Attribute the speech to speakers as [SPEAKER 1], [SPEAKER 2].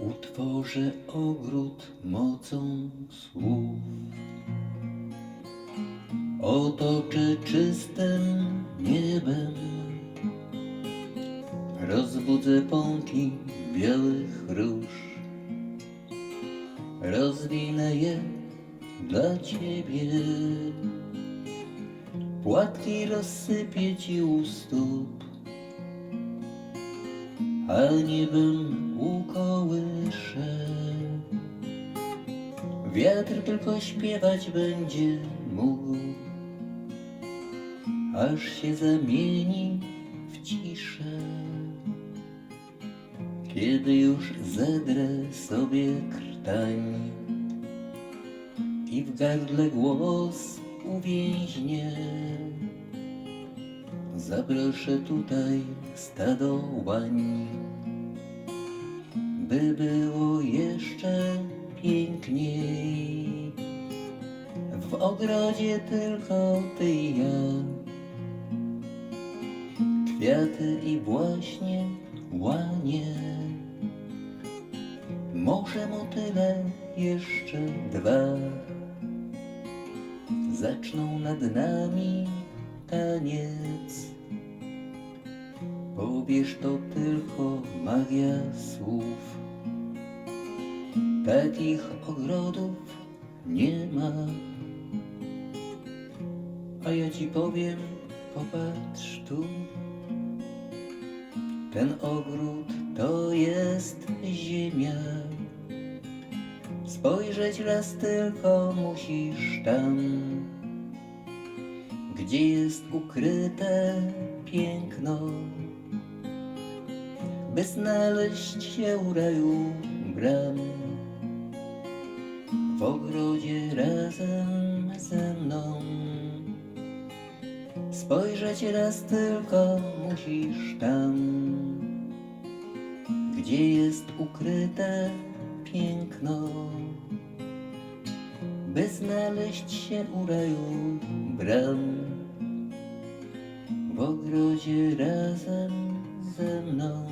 [SPEAKER 1] Utworzę ogród mocą słów. Otoczę czystym niebem. Rozbudzę pąki białych róż. Rozwinę je dla ciebie. Płatki rozsypię ci u stóp, a niebem ukołyszę. Wiatr tylko śpiewać będzie mógł, aż się zamieni w ciszę. Kiedy już zedrę sobie krtań i w gardle głos uwięźnie, zaproszę tutaj stado łań, by było jeszcze piękniej. W ogrodzie tylko ty i ja, kwiaty i właśnie łanie. Może motyle jeszcze dwa zaczną nad nami taniec. Powiesz to tylko magia słów. Takich ogrodów nie ma. A ja ci powiem, popatrz tu. Ten ogród to jest ziemia. Spojrzeć raz tylko musisz tam, gdzie jest ukryte piękno, by znaleźć się u raju bram. W ogrodzie razem ze mną. Spojrzeć raz tylko musisz tam, gdzie jest ukryte piękno, by znaleźć się u raju bram. W ogrodzie razem ze mną.